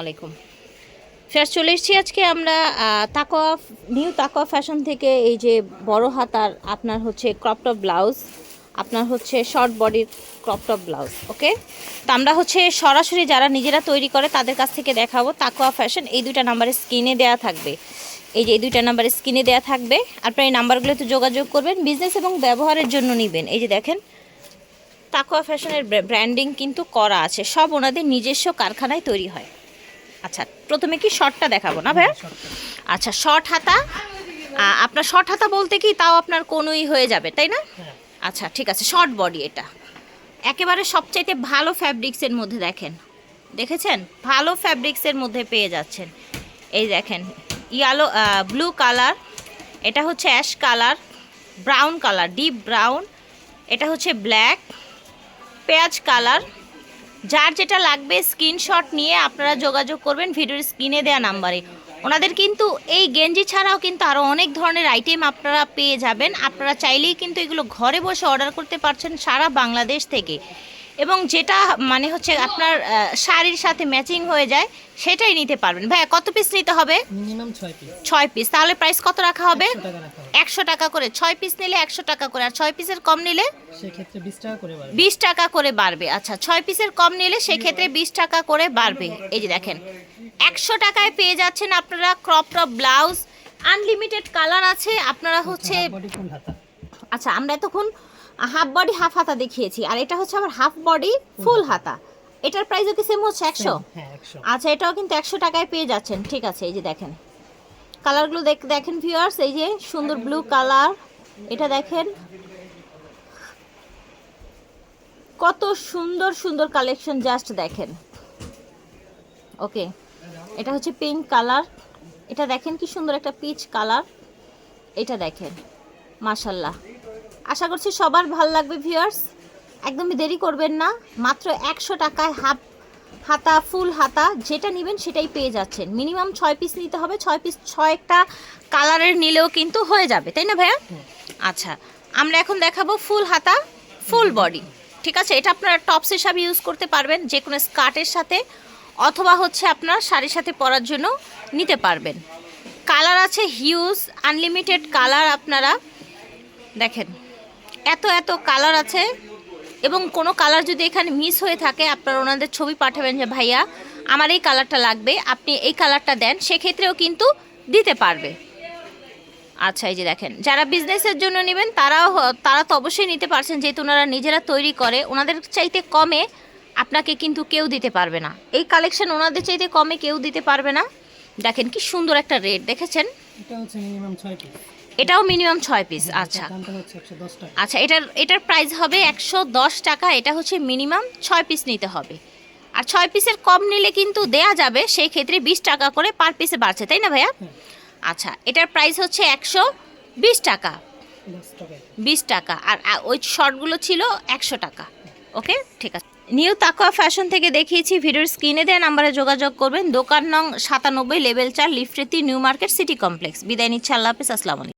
আলাইকুম। চলে এসেছি আজকে আমরা তাকোয়া নিউ তাকোয়া ফ্যাশন থেকে এই যে বড় হাতার আপনার হচ্ছে ক্রপটপ ব্লাউজ আপনার হচ্ছে শর্ট বডির ক্রপটপ ব্লাউজ ওকে তো আমরা হচ্ছে সরাসরি যারা নিজেরা তৈরি করে তাদের কাছ থেকে দেখাবো তাকোয়া ফ্যাশন এই দুইটা নাম্বারের স্ক্রিনে দেওয়া থাকবে। এই যে এই দুইটা নাম্বারের স্ক্রিনে দেওয়া থাকবে। আপনার এই নাম্বারগুলোতে যোগাযোগ করবেন বিজনেস এবং ব্যবহারের জন্য নেবেন। এই যে দেখেন তাকোয়া ফ্যাশনের ব্র্যান্ডিং কিন্তু করা আছে, সব ওনাদের নিজস্ব কারখানায় তৈরি হয়। আচ্ছা প্রথমে কি শর্টটা দেখাবো না ভাইয়া? আচ্ছা শর্ট হাতা। আপনার শর্ট হাতা বলতে কি তাও আপনার কোনোই হয়ে যাবে তাই না? আচ্ছা ঠিক আছে শর্ট বডি এটা। একেবারে সবচাইতে ভালো ফ্যাব্রিক্সের মধ্যে দেখেন। দেখেছেন? ভালো ফ্যাব্রিক্সের মধ্যে পেয়ে যাচ্ছেন। এই দেখেন ইয়ালো ব্লু কালার এটা হচ্ছে ash colour brown colour deep brown এটা হচ্ছে ব্ল্যাক পেঁয়াজ কালার যার যেটা লাগবে স্ক্রিনশট নিয়ে আপনারা যোগাযোগ করবেন ভিডিওর স্ক্রিনে দেওয়া নাম্বারে। ওনাদের কিন্তু এই গেঞ্জি ছাড়াও কিন্তু আরও অনেক ধরনের আইটেম আপনারা পেয়ে যাবেন। আপনারা চাইলেই কিন্তু এগুলো ঘরে বসে অর্ডার করতে পারছেন সারা বাংলাদেশ থেকে। এবং যেটা মানে হচ্ছে আপনার শাড়ির সাথে ম্যাচিং হয়ে যায় সেটাই নিতে পারবেন। ভাইয়া কত পিস নিতে হবে? মিনিমাম ছয় পিস ছয় পিস তাহলে প্রাইস কত রাখা হবে? একশো টাকা করে। ছয় পিস নিলে একশো টাকা করে। আর ছয় পিসের কম নিলে? সেক্ষেত্রে বিশ টাকা করে বাড়বে। বিশ টাকা করে বাড়বে। আচ্ছা ছয় পিসের কম নিলে সেক্ষেত্রে বিশ টাকা করে বাড়বে। এই যে দেখেন একশো টাকায় পেয়ে যাচ্ছেন আপনারা crop top blouse unlimited colour আছে। আপনারা হচ্ছে ফুল হাতা আচ্ছা আমরা এতক্ষণ হাফ বডি হাফ হাতা দেখিয়েছি। আর এটা হচ্ছে আমার হাফ বডি ফুল হাতা। এটার প্রাইসও কি সেম হচ্ছে একশো? হ্যাঁ একশো। আচ্ছা এটাও কিন্তু একশো টাকায় পেয়ে যাচ্ছেন। ঠিক আছে এই যে দেখেন। কালারগুলো দেখ দেখেন ভিউয়ার্স এই যে সুন্দর ব্লু কালার এটা দেখেন। কত সুন্দর সুন্দর কালেকশন জাস্ট দেখেন। ওকে এটা হচ্ছে পিঙ্ক কালার এটা দেখেন কি সুন্দর একটা পিচ কালার এটা দেখেন মাশাল্লাহ আশা করছি সবার ভালো লাগবে ভিউয়ার্স একদমই দেরি করবেন না মাত্র একশো টাকায় হাফ হাতা ফুল হাতা যেটা নেবেন সেটাই পেয়ে যাচ্ছেন। মিনিমাম ছয় পিস নিতে হবে ছয় পিস ছয়টা কালারের নিলেও কিন্তু হয়ে যাবে তাই না ভাইয়া? আচ্ছা আমরা এখন দেখাবো ফুল হাতা ফুল বডি ঠিক আছে? এটা আপনারা টপস হিসাবে ইউজ করতে পারবেন যে কোনো স্কার্টের সাথে অথবা হচ্ছে আপনার শাড়ির সাথে পরার জন্য নিতে পারবেন। কালার আছে হিউজ আনলিমিটেড কালার আপনারা দেখেন। এত এত কালার আছে এবং কোনো কালার যদি এখানে মিস হয়ে থাকে, আপনারা ওনাদের ছবি পাঠাবেন যে, ভাইয়া, আমার এই কালারটা লাগবে, আপনি এই কালারটা দেন, সেক্ষেত্রেও কিন্তু দিতে পারবে। আচ্ছা এই যে দেখেন, যারা বিজনেসের জন্য নেবেন, তারাও তারা তো অবশ্যই নিতে পারছেন, যেহেতু ওনারা নিজেরা তৈরি করে, ওনাদের চাইতে কমে আপনাকে কিন্তু কেউ দিতে পারবে না। এই কালেকশন ওনাদের চাইতে কমে কেউ দিতে পারবে না। দেখেন কি সুন্দর একটা রেট দেখেছেন? এটাও মিনিমাম ছয় পিস আচ্ছা। দশ টাকা। আচ্ছা এটার এটার প্রাইস হবে একশো দশ টাকা এটা হচ্ছে মিনিমাম ছয় পিস নিতে হবে। আর ছয় পিসের কম নিলে কিন্তু দেয়া যাবে সেই ক্ষেত্রে বিশ টাকা করে পার পিসে বাড়ছে তাই না ভাইয়া? হ্যাঁ। আচ্ছা এটার প্রাইস হচ্ছে একশো বিশ টাকা। বিশ টাকা আর ওই শর্টগুলো ছিল একশো টাকা ওকে? ঠিক আছে। নিউ তাকোয়া ফ্যাশন থেকে দেখিয়েছি ভিডিওর স্ক্রিনে দেওয়া নাম্বারে যোগাযোগ করবেন। দোকান নং সাতানব্বই লেভেল চার লিফটেতি নিউ মার্কেট সিটি কমপ্লেক্স। বিদায় নিচ্ছে আল্লাহ হাফিজ আসসালামু আলাইকুম।